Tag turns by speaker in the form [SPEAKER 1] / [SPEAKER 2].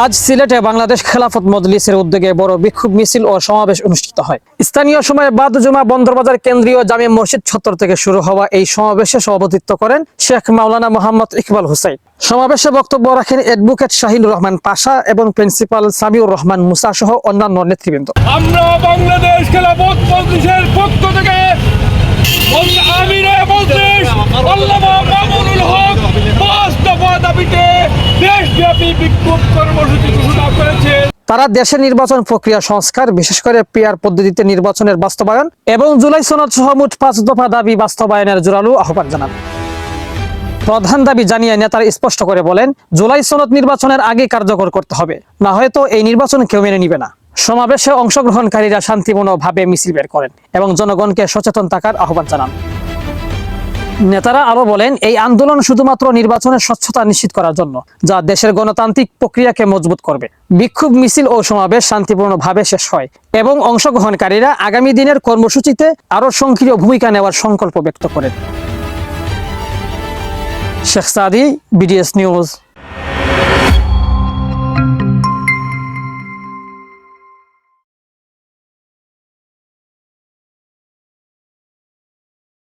[SPEAKER 1] আজ সিলেটে বাংলাদেশ খেলাফত মজলিসের উদ্যোগে বড় বিক্ষোভ মিছিল ও সমাবেশ অনুষ্ঠিত হয়। স্থানীয় সময়ে বাদ জুমা বন্দরবাজার কেন্দ্রীয় জামে মসজিদ ছত্তর থেকে শুরু হওয়া এই সমাবেশে সভাপতিত্ব করেন শেখ মাওলানা মোহাম্মদ ইকবাল হুসাইন সমাবেশে বক্তব্য রাখেন অ্যাডভোকেট শাহিনুর রহমান পাশা এবং প্রিন্সিপাল সামিউর রহমান মুসা সহ অন্যান্য নেতৃবৃন্দ।
[SPEAKER 2] আমরা
[SPEAKER 1] তারা দেশের নির্বাচন প্রক্রিয়া সংস্কার, বিশেষ করে পিয়ার পদ্ধতিতে নির্বাচনের বাস্তবায়ন এবং জুলাই সনদ সহ মোট পাঁচ দফা দাবি বাস্তবায়নের জোরালো আহ্বান জানান। প্রধান দাবি জানিয়ে নেতারা স্পষ্ট করে বলেন, জুলাই সনদ নির্বাচনের আগে কার্যকর করতে হবে। না হয়তো এই নির্বাচন কেউ মেনে নিবে না। সমাবেশে অংশগ্রহণকারীরা শান্তিপূর্ণভাবে মিছিল বের করেন এবং জনগণকে সচেতন থাকার আহ্বান জানান। নেতারা আরও বলেন, এই আন্দোলন শুধুমাত্র নির্বাচনের স্বচ্ছতা নিশ্চিত করার জন্য, যা দেশের গণতান্ত্রিক প্রক্রিয়াকে মজবুত করবে। বিক্ষোভ মিছিল ও সমাবেশ শান্তিপূর্ণভাবে শেষ হয় এবং অংশগ্রহণকারীরা আগামী দিনের কর্মসূচিতে আরও সক্রিয় ভূমিকা নেওয়ার সংকল্প ব্যক্ত করেন। Sheikh Sadi, BDS news.